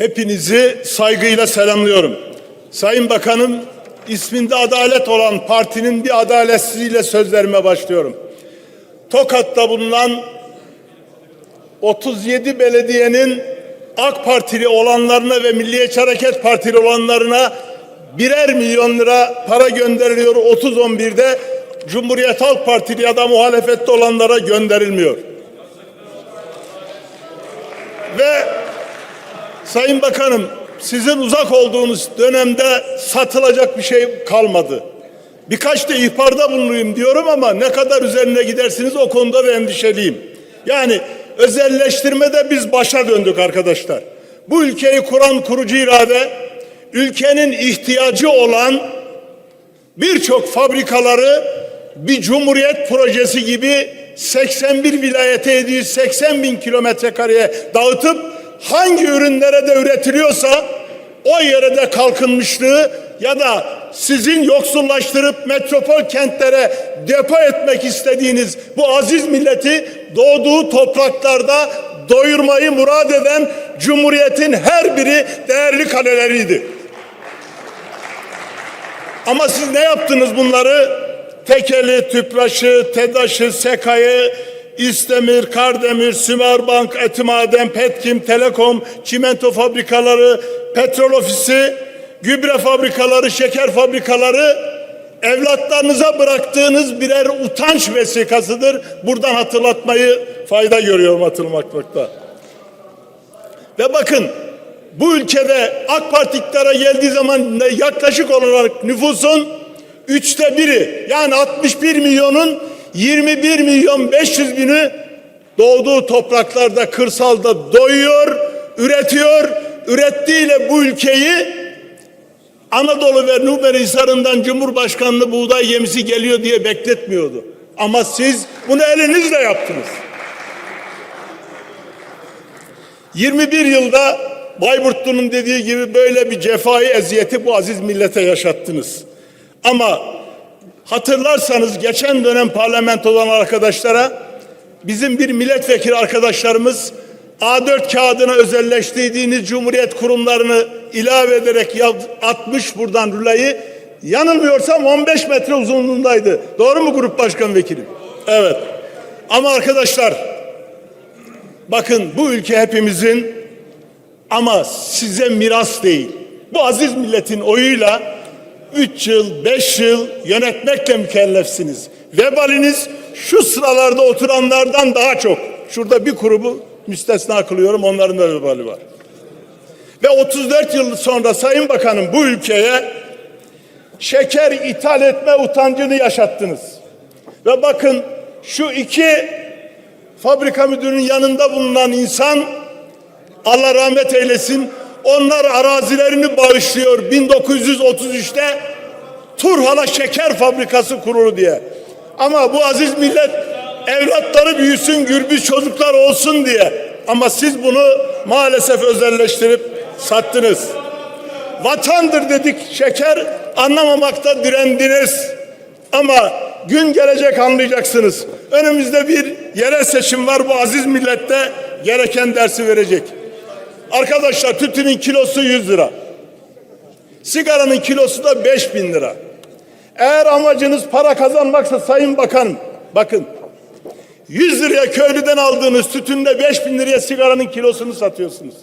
Hepinizi saygıyla selamlıyorum. Sayın Bakanım, isminde adalet olan partinin bir adaletsizliğiyle sözlerime başlıyorum. Tokat'ta bulunan 37 belediyenin AK Partili olanlarına ve Milliyetçi Hareket Partili olanlarına birer milyon lira para gönderiliyor 30-11'de Cumhuriyet Halk Partili ya da muhalefette olanlara gönderilmiyor. Ve Sayın Bakanım sizin uzak olduğunuz dönemde satılacak bir şey kalmadı. Birkaç da ihbarda bulunayım diyorum ama ne kadar üzerine gidersiniz o konuda da endişeliyim. Yani özelleştirmede biz başa döndük arkadaşlar. Bu ülkeyi kuran kurucu irade ülkenin ihtiyacı olan birçok fabrikaları bir cumhuriyet projesi gibi 81 vilayete 780 bin kilometre kareye dağıtıp hangi ürünlere de üretiliyorsa o yere de kalkınmışlığı ya da sizin yoksullaştırıp metropol kentlere depo etmek istediğiniz bu aziz milleti doğduğu topraklarda doyurmayı murad eden Cumhuriyet'in her biri değerli kaleleriydi. Ama siz ne yaptınız bunları? Tekeli, Tüpraş'ı, TEDAŞ'ı, SEKA'yı, İstemir, Kardemir, Sümerbank, Etimaden, Petkim, Telekom, çimento fabrikaları, petrol ofisi, gübre fabrikaları, şeker fabrikaları evlatlarınıza bıraktığınız birer utanç vesikasıdır. Buradan hatırlatmayı fayda görüyorum hatırlatmakta. Ve bakın bu ülkede AK Parti iktidara geldiği zaman yaklaşık olarak nüfusun üçte biri yani 61 milyonun 21 milyon 500 bini doğduğu topraklarda kırsalda doyuyor, üretiyor. Ürettiğiyle bu ülkeyi Anadolu ve Numeri Hisarı'ndan Cumhurbaşkanlığı buğday gemisi geliyor diye bekletmiyordu. Ama siz bunu elinizle yaptınız. 21 yılda Bayburtlu'nun dediği gibi böyle bir cefai eziyeti bu aziz millete yaşattınız. Ama hatırlarsanız geçen dönem parlamentodan arkadaşlara bizim bir milletvekili arkadaşlarımız A4 kağıdına özelleştirdiğiniz cumhuriyet kurumlarını ilave ederek atmış buradan rulayı. Yanılmıyorsam 15 metre uzunluğundaydı. Doğru mu grup başkan vekilim? Evet. Ama arkadaşlar bakın bu ülke hepimizin ama size miras değil. Bu aziz milletin oyuyla 3 yıl, 5 yıl yönetmekle mükellefsiniz. Vebaliniz şu sıralarda oturanlardan daha çok. Şurada bir grubu müstesna kılıyorum onların da vebali var. Ve 34 yıl sonra Sayın Bakanım bu ülkeye şeker ithal etme utancını yaşattınız. Ve bakın şu iki fabrika müdürünün yanında bulunan insan Allah rahmet eylesin onlar arazilerini bağışlıyor 1933'te Turhala Şeker Fabrikası kurulu diye. Ama bu aziz millet evlatları büyüsün, gürbüz çocuklar olsun diye. Ama siz bunu maalesef özelleştirip sattınız. Vatandır dedik şeker anlamamakta direndiniz. Ama gün gelecek anlayacaksınız. Önümüzde bir yerel seçim var bu aziz millette gereken dersi verecek. Arkadaşlar tütünün kilosu 100 lira. Sigaranın kilosu da 5 bin lira. Eğer amacınız para kazanmaksa Sayın Bakan bakın 100 liraya köylüden aldığınız tütünde 5 bin liraya sigaranın kilosunu satıyorsunuz.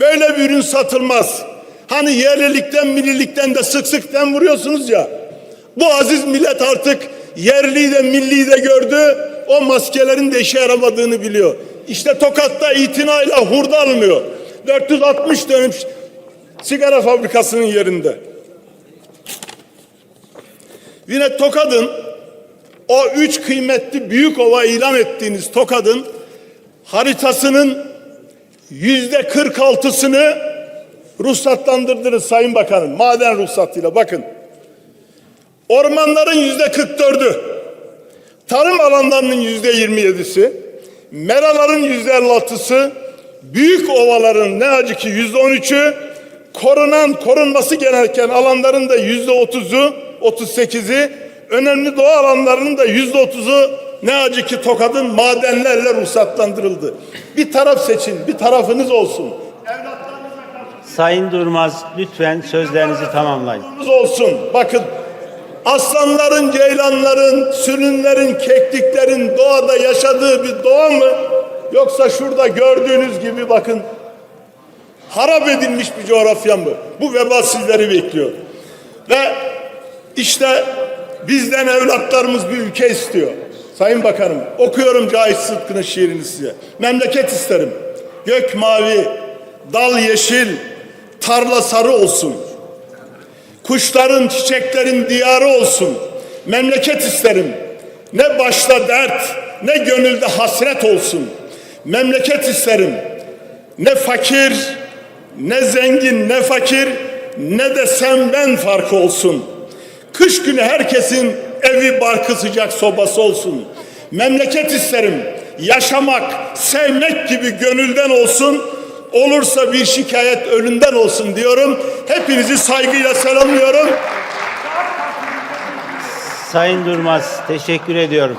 Böyle bir ürün satılmaz. Hani yerlilikten millilikten de sık sık dem vuruyorsunuz ya. Bu aziz millet artık yerliyi de milliyi de gördü. O maskelerin de işe yaramadığını biliyor. İşte Tokat'ta itinayla hurda alınıyor. 460 dönüm sigara fabrikasının yerinde. Yine Tokad'ın o üç kıymetli büyük ova ilan ettiğiniz Tokad'ın haritasının yüzde 46'sını ruhsatlandırdınız Sayın Bakanım. Maden ruhsatıyla bakın. Ormanların yüzde 44'ü, tarım alanlarının yüzde 27'si, meraların yüzde 56'sı, büyük ovaların ne acı ki yüzde 13'ü, korunan korunması gereken alanların da yüzde 30'u, 38'i, önemli doğa alanlarının da yüzde 30'u ne acı ki Tokat'ın madenlerle ruhsatlandırıldı. Bir taraf seçin, bir tarafınız olsun. Sayın Durmaz lütfen sözlerinizi tamamlayın. olsun. Bakın aslanların, ceylanların, sürünlerin, kekliklerin doğada yaşadığı bir doğa mı? Yoksa şurada gördüğünüz gibi bakın harap edilmiş bir coğrafya mı? Bu veba sizleri bekliyor. Ve işte bizden evlatlarımız bir ülke istiyor. Sayın Bakanım okuyorum Cahit Sıtkı'nın şiirini size. Memleket isterim. Gök mavi, dal yeşil, tarla sarı olsun. Kuşların, çiçeklerin diyarı olsun. Memleket isterim. Ne başta dert, ne gönülde hasret olsun. Memleket isterim. Ne fakir, ne zengin, ne fakir, ne de sen ben farkı olsun. Kış günü herkesin evi barkı sıcak sobası olsun. Memleket isterim. Yaşamak, sevmek gibi gönülden olsun. Olursa bir şikayet önünden olsun diyorum. Hepinizi saygıyla selamlıyorum. Sayın Durmaz teşekkür ediyorum.